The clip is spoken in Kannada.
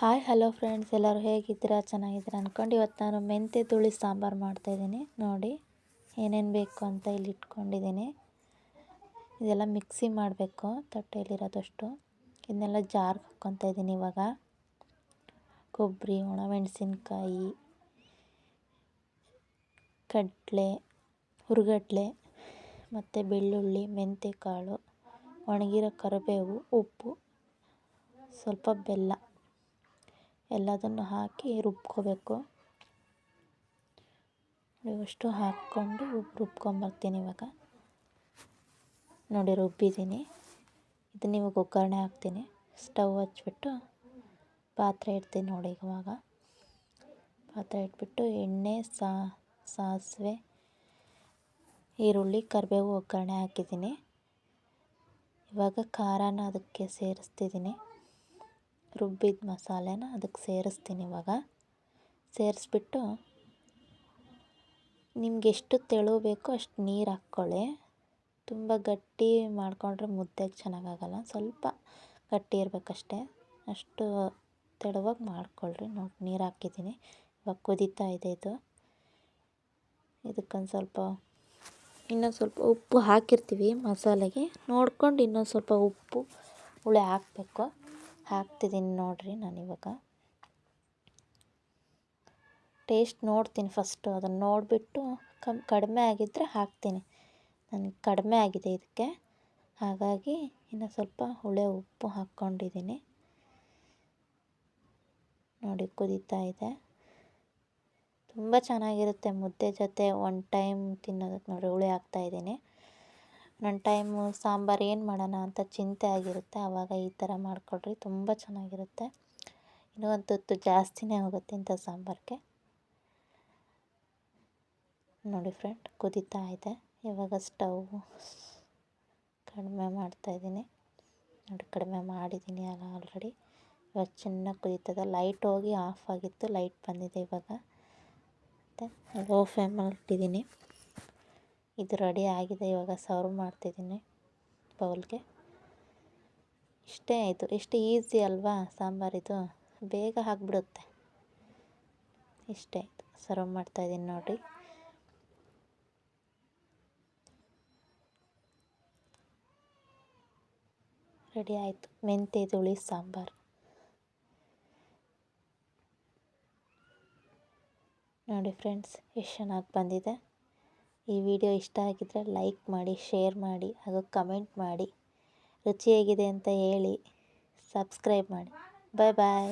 ಹಾಯ್ ಹಲೋ ಫ್ರೆಂಡ್ಸ್ ಎಲ್ಲರೂ ಹೇಗಿದ್ದೀರಾ? ಚೆನ್ನಾಗಿದ್ದೀರಾ ಅಂದ್ಕೊಂಡು ಇವತ್ತು ನಾನು ಮೆಂತೆ ತುಳಿ ಸಾಂಬಾರು ಮಾಡ್ತಾಯಿದ್ದೀನಿ ನೋಡಿ, ಏನೇನು ಬೇಕು ಅಂತ ಇಲ್ಲಿ ಇಟ್ಕೊಂಡಿದ್ದೀನಿ. ಇದೆಲ್ಲ ಮಿಕ್ಸಿ ಮಾಡಬೇಕು, ತಟ್ಟೆಯಲ್ಲಿರೋದಷ್ಟು. ಇದನ್ನೆಲ್ಲ ಜಾರ್ಗೆ ಹಾಕ್ಕೊತಾ ಇದ್ದೀನಿ ಇವಾಗ. ಕೊಬ್ಬರಿ ಒಣಮೆಣಸಿನ್ಕಾಯಿ ಕಡಲೆ, ಹುರುಗಡ್ಲೆ, ಮತ್ತು ಬೆಳ್ಳುಳ್ಳಿ ಮೆಂತೆ ಕಾಳು, ಒಣಗಿರೋ ಕರಿಬೇವು, ಉಪ್ಪು, ಸ್ವಲ್ಪ ಬೆಲ್ಲ. ಎಲ್ಲದನ್ನು ಹಾಕಿ ರುಬ್ಕೋಬೇಕು. ಇವಷ್ಟು ಹಾಕ್ಕೊಂಡು ರುಬ್ಕೊಂಬರ್ತೀನಿ ಇವಾಗ. ನೋಡಿ, ರುಬ್ಬಿದ್ದೀನಿ. ಇದನ್ನ ಇವಾಗ ಒಗ್ಗರಣೆ ಹಾಕ್ತೀನಿ. ಸ್ಟವ್ ಹಚ್ಬಿಟ್ಟು ಪಾತ್ರೆ ಇಡ್ತೀನಿ ನೋಡಿ ಇವಾಗ. ಪಾತ್ರೆ ಇಟ್ಬಿಟ್ಟು ಎಣ್ಣೆ ಸಾಸಿವೆ, ಈರುಳ್ಳಿ, ಕರಿಬೇವು ಒಗ್ಗರಣೆ ಹಾಕಿದ್ದೀನಿ. ಇವಾಗ ಖಾರನ ಅದಕ್ಕೆ ಸೇರಿಸ್ತಿದ್ದೀನಿ. ರುಬ್ಬಿದ ಮಸಾಲೆನ ಅದಕ್ಕೆ ಸೇರಿಸ್ತೀನಿ ಇವಾಗ. ಸೇರಿಸ್ಬಿಟ್ಟು ನಿಮ್ಗೆ ಎಷ್ಟು ತೆಳು ಬೇಕೋ ಅಷ್ಟು ನೀರು ಹಾಕ್ಕೊಳ್ಳಿ. ತುಂಬ ಗಟ್ಟಿ ಮಾಡಿಕೊಂಡ್ರೆ ಮುದ್ದೆಗೆ ಚೆನ್ನಾಗಾಗಲ್ಲ. ಸ್ವಲ್ಪ ಗಟ್ಟಿ ಇರಬೇಕಷ್ಟೆ. ಅಷ್ಟು ತೆಳುವಾಗಿ ಮಾಡ್ಕೊಳ್ರಿ. ನೋಡಿ, ನೀರು ಹಾಕಿದ್ದೀನಿ. ಇವಾಗ ಕುದೀತಾ ಇದೆ ಇದು. ಇದಕ್ಕೊಂದು ಸ್ವಲ್ಪ ಇನ್ನೊಂದು ಸ್ವಲ್ಪ ಉಪ್ಪು ಹಾಕಿರ್ತೀವಿ ಮಸಾಲೆಗೆ. ನೋಡ್ಕೊಂಡು ಇನ್ನೊಂದು ಸ್ವಲ್ಪ ಉಪ್ಪು, ಹುಳಿ ಹಾಕಬೇಕು. ಹಾಕ್ತಿದ್ದೀನಿ ನೋಡಿರಿ ನಾನಿವಾಗ ಟೇಸ್ಟ್ ನೋಡ್ತೀನಿ ಫಸ್ಟು ಅದನ್ನು ನೋಡಿಬಿಟ್ಟು ಕಮ್ ಕಡಿಮೆ ಆಗಿದ್ದರೆ ಹಾಕ್ತೀನಿ. ನನಗೆ ಕಡಿಮೆ ಆಗಿದೆ ಇದಕ್ಕೆ. ಹಾಗಾಗಿ ಇನ್ನು ಸ್ವಲ್ಪ ಹುಳೆ ಉಪ್ಪು ಹಾಕ್ಕೊಂಡಿದ್ದೀನಿ ನೋಡಿ ಕುದೀತಾ ಇದೆ. ತುಂಬ ಚೆನ್ನಾಗಿರುತ್ತೆ ಮುದ್ದೆ ಜೊತೆ. ಒನ್ ಟೈಮ್ ತಿನ್ನೋದಕ್ಕೆ ನೋಡಿ ಹುಳಿ ಹಾಕ್ತಾಯಿದ್ದೀನಿ ನನ್ನ ಟೈಮು, ಸಾಂಬಾರು ಏನು ಮಾಡೋಣ ಅಂತ ಚಿಂತೆ ಆಗಿರುತ್ತೆ. ಆವಾಗ ಈ ಥರ ಮಾಡಿಕೊಡ್ರಿ, ತುಂಬ ಚೆನ್ನಾಗಿರುತ್ತೆ. ಇನ್ನೂ ಒಂದು ತುತ್ತು ಜಾಸ್ತಿನೇ ಹೋಗುತ್ತೆ ಇಂಥ ಸಾಂಬಾರಿಗೆ. ನೋಡಿ ಫ್ರೆಂಡ್, ಕುದೀತಾ ಇದೆ. ಇವಾಗ ಸ್ಟವ್ ಕಡಿಮೆ ಮಾಡ್ತಾಯಿದ್ದೀನಿ ನೋಡಿ, ಕಡಿಮೆ ಮಾಡಿದ್ದೀನಿ ಅಲ್ಲ ಆಲ್ರೆಡಿ. ಇವಾಗ ಚೆನ್ನಾಗಿ ಕುದೀತದೆ. ಲೈಟ್ ಹೋಗಿ ಆಫ್ ಆಗಿತ್ತು, ಲೈಟ್ ಬಂದಿದೆ ಇವಾಗ. ಮತ್ತು ಲೋ ಫ್ಲೇಮಲ್ಲಿ ಇಟ್ಟಿದ್ದೀನಿ. ಇದು ರೆಡಿ ಆಗಿದೆ, ಇವಾಗ ಸರ್ವ್ ಮಾಡ್ತಿದ್ದೀನಿ ಬೌಲ್ಗೆ. ಇಷ್ಟೇ ಆಯಿತು. ಇಷ್ಟು ಈಸಿ ಅಲ್ವಾ ಸಾಂಬಾರಿದು ಬೇಗ ಆಗಿಬಿಡುತ್ತೆ. ಇಷ್ಟೇ ಆಯಿತು. ಸರ್ವ್ ಮಾಡ್ತಾಯಿದ್ದೀನಿ ನೋಡಿ. ರೆಡಿ ಆಯಿತು. ಮೆಂತ್ಯ ತುಳಿ ಸಾಂಬಾರು. ನೋಡಿ ಫ್ರೆಂಡ್ಸ್, ಎಷ್ಟು ಚೆನ್ನಾಗಿ ಬಂದಿದೆ. ಈ ವಿಡಿಯೋ ಇಷ್ಟ ಆಗಿದ್ದರೆ ಲೈಕ್ ಮಾಡಿ, ಶೇರ್ ಮಾಡಿ ಹಾಗೂ ಕಮೆಂಟ್ ಮಾಡಿ. ರುಚಿಯಾಗಿದೆ ಅಂತ ಹೇಳಿ ಸಬ್ಸ್ಕ್ರೈಬ್ ಮಾಡಿ. ಬಾಯ್ ಬಾಯ್